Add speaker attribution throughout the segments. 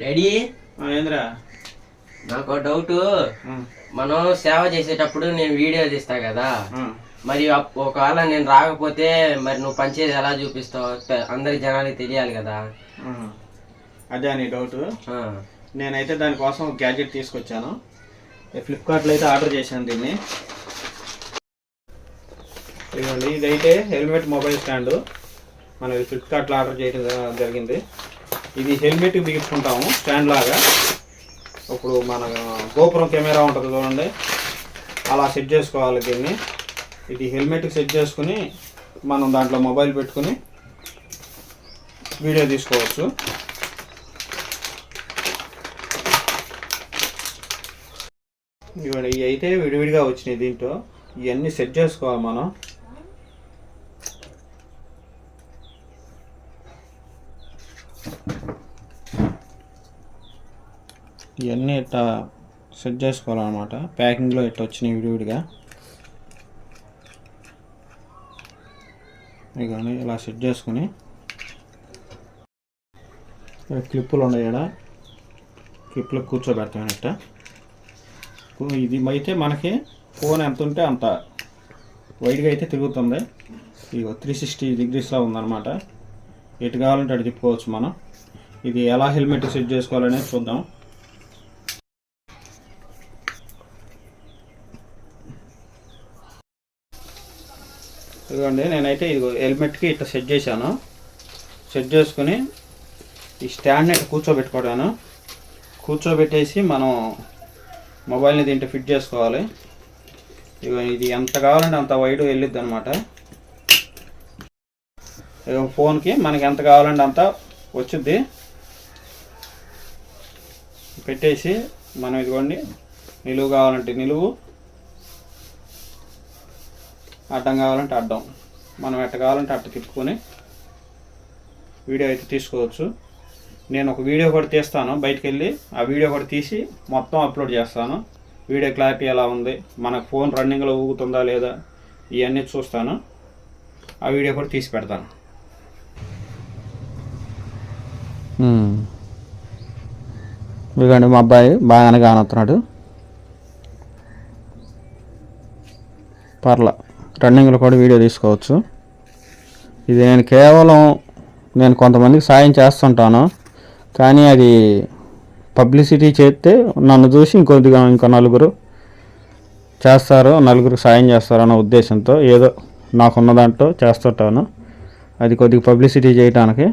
Speaker 1: Daddy
Speaker 2: ఏందిరా?
Speaker 1: నాకు doubt మనం సేవ చేసేటప్పుడు నేను వీడియో తీస్తా కదా. మరి ఒకవేళ నేను రాకపోతే మరి నువ్వు పనిచేది ఎలా చూపిస్తావు? అందరి జనాలకి తెలియాలి కదా.
Speaker 2: అదే నీ డౌట్. నేనైతే దానికోసం ఒక గ్యాడ్జెట్ తీసుకొచ్చాను. ఫ్లిప్కార్ట్లో అయితే ఆర్డర్ చేశాను దీన్ని. ఇదిగోండి ఇదైతే హెల్మెట్ మొబైల్ స్టాండ్. మనం ఫ్లిప్కార్ట్లో ఆర్డర్ చేయడం జరిగింది. ఇది హెల్మెట్ బిగించుకుంటాము స్టాండ్ లాగా. ఇప్పుడు మన గోపురం కెమెరా ఉంటుంది చూడండి. అలా సెట్ చేసుకోవాలి దీన్ని. ఇది హెల్మెట్కి సెట్ చేసుకుని మనం దాంట్లో మొబైల్ పెట్టుకుని వీడియో తీసుకోవచ్చు. ఇవి అయితే విడివిడిగా వచ్చినాయి దీంట్లో. ఇవన్నీ సెట్ చేసుకోవాలి మనం. ఇవన్నీ ఇట్లా సెట్ చేసుకోవాలన్నమాట. ప్యాకింగ్లో ఇట్లా వచ్చినాయి విడివిడిగా. ఇవన్నీ ఇలా సెట్ చేసుకుని. క్లిప్పులు ఉన్నాయి ఇక్కడ క్లిప్లో కూర్చోబెడతాం ఇట్లా. ఇది అయితే మనకి ఫోన్ ఎంత ఉంటే అంత. వైడ్గా అయితే తిరుగుతుంది. ఇగో త్రీ సిక్స్టీ డిగ్రీస్లో ఉందన్నమాట. ఎటు కావాలంటే అటు తిప్పుకోవచ్చు మనం. ఇది ఎలా హెల్మెట్ సెట్ చేసుకోవాలనేది చూద్దాం. ఇదిగోండి నేనైతే ఇది హెల్మెట్కి ఇట్లా సెట్ చేశాను. సెట్ చేసుకుని ఈ స్టాండ్ని కూర్చోబెట్టుకోవడాను కూర్చోబెట్టేసి మనం మొబైల్ని దీంట్లో ఫిట్ చేసుకోవాలి. ఇగో ఇది ఎంత కావాలంటే అంత వైడ్ వెళ్ళిద్ది అనమాట ఫోన్కి మనకి ఎంత కావాలంటే అంత వచ్చింది పెట్టేసి మనం ఇదిగోండి నిలువు కావాలంటే నిలువు అడ్డం కావాలంటే అడ్డం. మనం ఎట్ట కావాలంటే అట్ట తిప్పుకొని వీడియో అయితే తీసుకోవచ్చు. నేను ఒక వీడియో కూడా తీస్తాను బయటకు వెళ్ళి ఆ వీడియో కూడా తీసి మొత్తం అప్లోడ్ చేస్తాను. వీడియో క్లారిటీ ఎలా ఉంది మన ఫోన్ రన్నింగ్లో ఊగుతుందా లేదా ఇవన్నీ చూస్తాను. ఆ వీడియో కూడా తీసి పెడతాను. ఇదిగోండి మా అబ్బాయి బాగానే కానొస్తున్నాడు పర్ల. రన్నింగ్లో కూడా వీడియో తీసుకోవచ్చు. ఇది నేను కేవలం నేను కొంతమందికి సాయం చేస్తుంటాను. కానీ అది పబ్లిసిటీ చేస్తే నన్ను చూసి ఇంకొద్దిగా ఇంకో నలుగురు చేస్తారు నలుగురికి సాయం చేస్తారన్న ఉద్దేశంతో ఏదో నాకున్న దాంట్లో చేస్తుంటాను. అది కొద్దిగా పబ్లిసిటీ చేయడానికి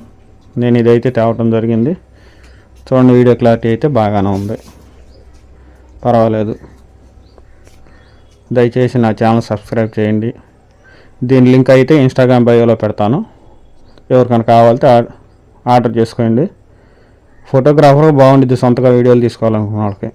Speaker 2: నేను ఇదైతే తేవటం జరిగింది. చూడండి వీడియో క్లారిటీ అయితే బాగానే ఉంది. పర్వాలేదు. దయచేసి నా ఛానల్ సబ్స్క్రైబ్ చేయండి. దీని లింక్ అయితే ఇన్స్టాగ్రామ్ బయోలో పెడతాను. ఎవరికైనా కావాలంటే ఆర్డర్ చేసుకోండి. ఫోటోగ్రాఫర్ బాగుండిద్ది సొంతగా వీడియోలు తీసుకోవాలనుకున్న వాళ్ళకి.